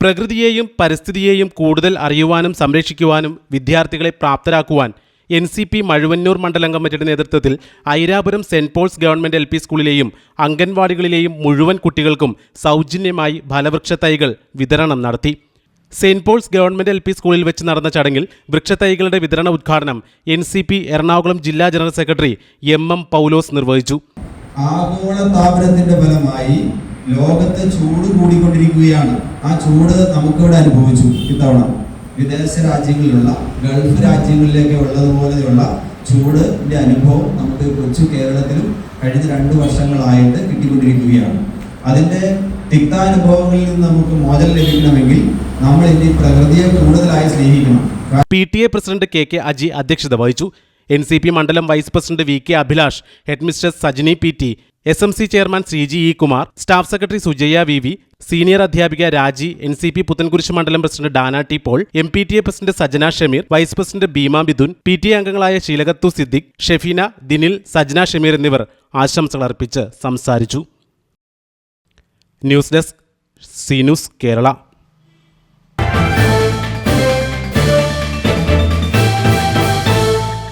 പ്രകൃതിയെയും പരിസ്ഥിതിയെയും കൂടുതൽ അറിയുവാനും സംരക്ഷിക്കുവാനും വിദ്യാർത്ഥികളെ പ്രാപ്തരാക്കുവാൻ എൻ സി പി മഴുവന്നൂർ മണ്ഡലം കമ്മിറ്റിയുടെ നേതൃത്വത്തിൽ Airapuram saint Paul's government L P സ്കൂളിലെയും അംഗൻവാടികളിലെയും മുഴുവൻ കുട്ടികൾക്കും സൗജന്യമായി ഫലവൃക്ഷ തൈകൾ വിതരണം നടത്തി. Saint Paul's government L P സ്കൂളിൽ വെച്ച് നടന്ന ചടങ്ങിൽ വൃക്ഷത്തൈകളുടെ വിതരണ ഉദ്ഘാടനം എൻ സി പി എറണാകുളം ജില്ലാ general secretary M M Paulose നിർവഹിച്ചു. ആഗോള താപനത്തിന്റെ ഫലമായി ലോകത്ത് ചൂട് കൂടിക്കൊണ്ടിരിക്കുകയാണ്. ആ ചൂട് നമുക്കിവിടെ അനുഭവിച്ചു ഇത്തവണ. വിദേശ രാജ്യങ്ങളിലുള്ള ഗൾഫ് രാജ്യങ്ങളിലേക്ക് ഉള്ളതുപോലെയുള്ള ചൂടിന്റെ അനുഭവം നമുക്ക് കൊച്ചു കേരളത്തിലും കഴിഞ്ഞ രണ്ട് വർഷങ്ങളായിട്ട് കിട്ടിക്കൊണ്ടിരിക്കുകയാണ്. അതിന്റെ തിക്താനുഭവങ്ങളിൽ നിന്ന് നമുക്ക് മോചനം ലഭിക്കണമെങ്കിൽ നമ്മൾ ഇനി പ്രകൃതിയെ കൂടുതലായി സ്നേഹിക്കണം. P T A president K K Aji അധ്യക്ഷത വഹിച്ചു. എൻ സി പി മണ്ഡലം vice president V K Abhilash headmistress Sajini P T S M C chairman Sreeji E Kumar staff secretary Sujaya V V senior അധ്യാപിക Raji N C P Puthenkurish മണ്ഡലം president Dana T Paul M P T A president Sajana Shameer vice president Beema Bidun P T അംഗങ്ങളായ ശീലകത്തു സിദ്ദിഖ് ഷെഫീന ദിനിൽ സജന ഷമീർ എന്നിവർ ആശംസകൾ അർപ്പിച്ച് സംസാരിച്ചു. News desk C Kerala.